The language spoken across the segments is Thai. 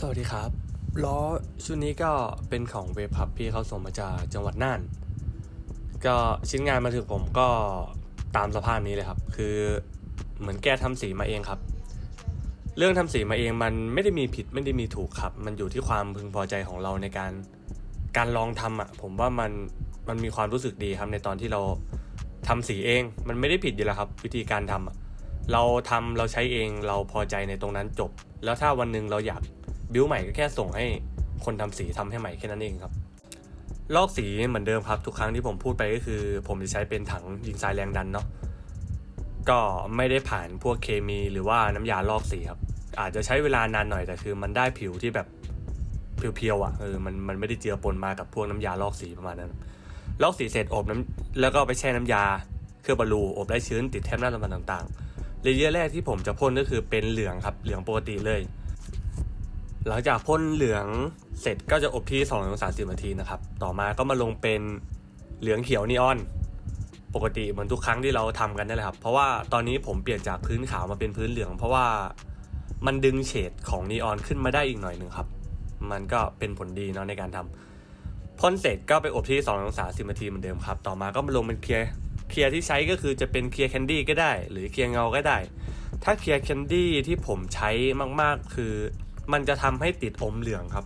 สวัสดีครับล้อชุดนี้ก็เป็นของเวพับพี่เขาส่งมาจากจังหวัดน่าน ก็ชิ้นงานมาถึงผมก็ตามสภาพนี้เลยครับ คือเหมือนแกทำสีมาเองครับ เรื่องทำสีมาเองมันไม่ได้มีผิดไม่ได้มีถูกครับ มันอยู่ที่ความพึงพอใจของเราในการการลองทำอะ ผมว่ามันมันมีความรู้สึกดีครับในตอนที่เราทำสีเอง มันไม่ได้ผิดอยู่แล้วครับ วิธีการทำอะเราทำเราใช้เองเราพอใจในตรงนั้นจบ แล้วถ้าวันหนึ่งเราอยาก บิวใหม่ก็แค่ส่งให้คนทำสีทำให้ใหม่แค่นั้นเองครับ ลอกสีเหมือนเดิมครับ ทุกครั้งที่ผมพูดไปก็คือ ผมจะใช้เป็นถังยิงทรายแรงดันเนาะก็ไม่ได้ผ่านพวกเคมีหรือว่าน้ำยาลอกสีครับ อาจจะใช้เวลานานหน่อยแต่คือ มันได้ผิวที่แบบเพียวๆอะเออมันมันไม่ได้เจือปนมากับพวกน้ำยาลอกสีประมาณนั้น ลอกสีเสร็จอบน้ำแล้วก็ไปแช่น้ำยา เคลือบบอลลูอบได้ชื้นติดแทบหน้าตำต่างๆเลเยอร์แรกที่ผมจะพ่นก็คือเป็นเหลืองครับเหลืองปกติเลย หลังจากพ่นเหลืองเสร็จก็จะอบที่2องถึงสานาทีนะครับ ต่อมาก็มาลงเป็นเหลืองเขียวนีออน ปกติเหมือนทุกครั้งที่เราทำกันนั่นแหละครับ เพราะว่าตอนนี้ผมเปลี่ยนจากพื้นขาวมาเป็นพื้นเหลือง เพราะว่ามันดึงเฉดของนีออนขึ้นมาได้อีกหน่อยหนึ่งครับ มันก็เป็นผลดีเนาะในการทำพ่นเสร็จก็ไปอบที่2องศาสินาทีเหมือนเดิมครับ ต่อมาก็มาลงเป็นเคลียร์เคลียร์ที่ใช้ก็คือจะเป็นเคลียร์แคนดี้ก็ได้ หรือเคลียร์เงาก็ได้ ถ้าเคลียร์แคนดี้ที่ผมใช้มากๆ คือ มันจะทำให้ติดอมเหลืองครับ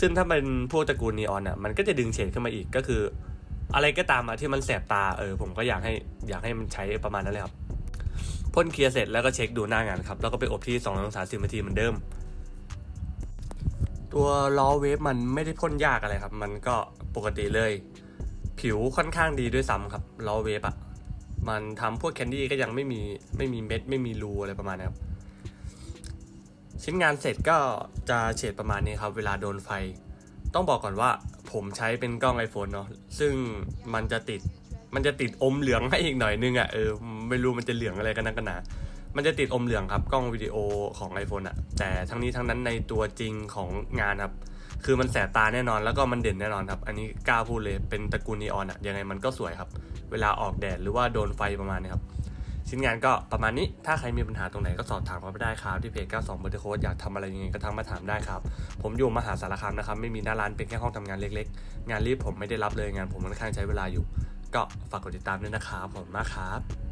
ซึ่งถ้าเป็นพวกตระกูลนีออนอะมันก็จะดึงเฉดขึ้นมาอีกก็คือ อะไรก็ตามอะที่มันแสบตาเออผมก็อยากให้อยากให้มันใช้ประมาณนั้นเลยครับพ่นเคลียร์เสร็จแล้วก็เช็คดูหน้างานครับแล้วก็ไปอบที่2องศาสินาทีเหมือนเดิม ตัวล้อเวฟมันไม่ได้พ่นยากอะไรครับ มันก็ปกติเลย ผิวค่อนข้างดีด้วยซ้ำครับล้อเวฟอะมันทำพวกแคนดี้ก็ยังไม่มีไม่มีเม็ดไม่มีรูอะไรประมาณนี้ครับ ชิ้นงานเสร็จก็จะเฉดประมาณนี้ครับ เวลาโดนไฟ ต้องบอกก่อนว่าผมใช้เป็นกล้อง iPhone เนาะซึ่งมันจะติดมันจะติดอมเหลืองให้อีกหน่อยนึงอะ่ะเออไม่รู้มันจะเหลืองอะไรกันนักกันหนา มันจะติดอมเหลืองครับกล้องวิดีโอของ iPhone อะแต่ทั้งนี้ทั้งนั้นในตัวจริงของงานครับ คือมันแสบตาแน่นอนแล้วก็มันเด่นแน่นอนครับ อันนี้กล้าพูดเลยเป็นตระกูลนีออนอะยังไงมันก็สวยครับ เวลาออกแดดหรือว่าโดนไฟประมาณนี้ครับ ชิ้นงานก็ประมาณนี้ถ้าใครมีปัญหาตรงไหนก็สอบถามเข้าไปได้ครับ ที่เพจ 92 b u r t โค้ดอยากทำอะไรยังไงก็ทักมาถามได้ครับ ผมอยู่มหาสารคามนะครับ ไม่มีหน้าร้านเป็นแค่ห้องทำงานเล็กๆ งานรีบผมไม่ได้รับเลยงานผมค่อนข้างใช้เวลาอยู่ ก็ฝากกดติดตามด้วยนะครับผมมากครับ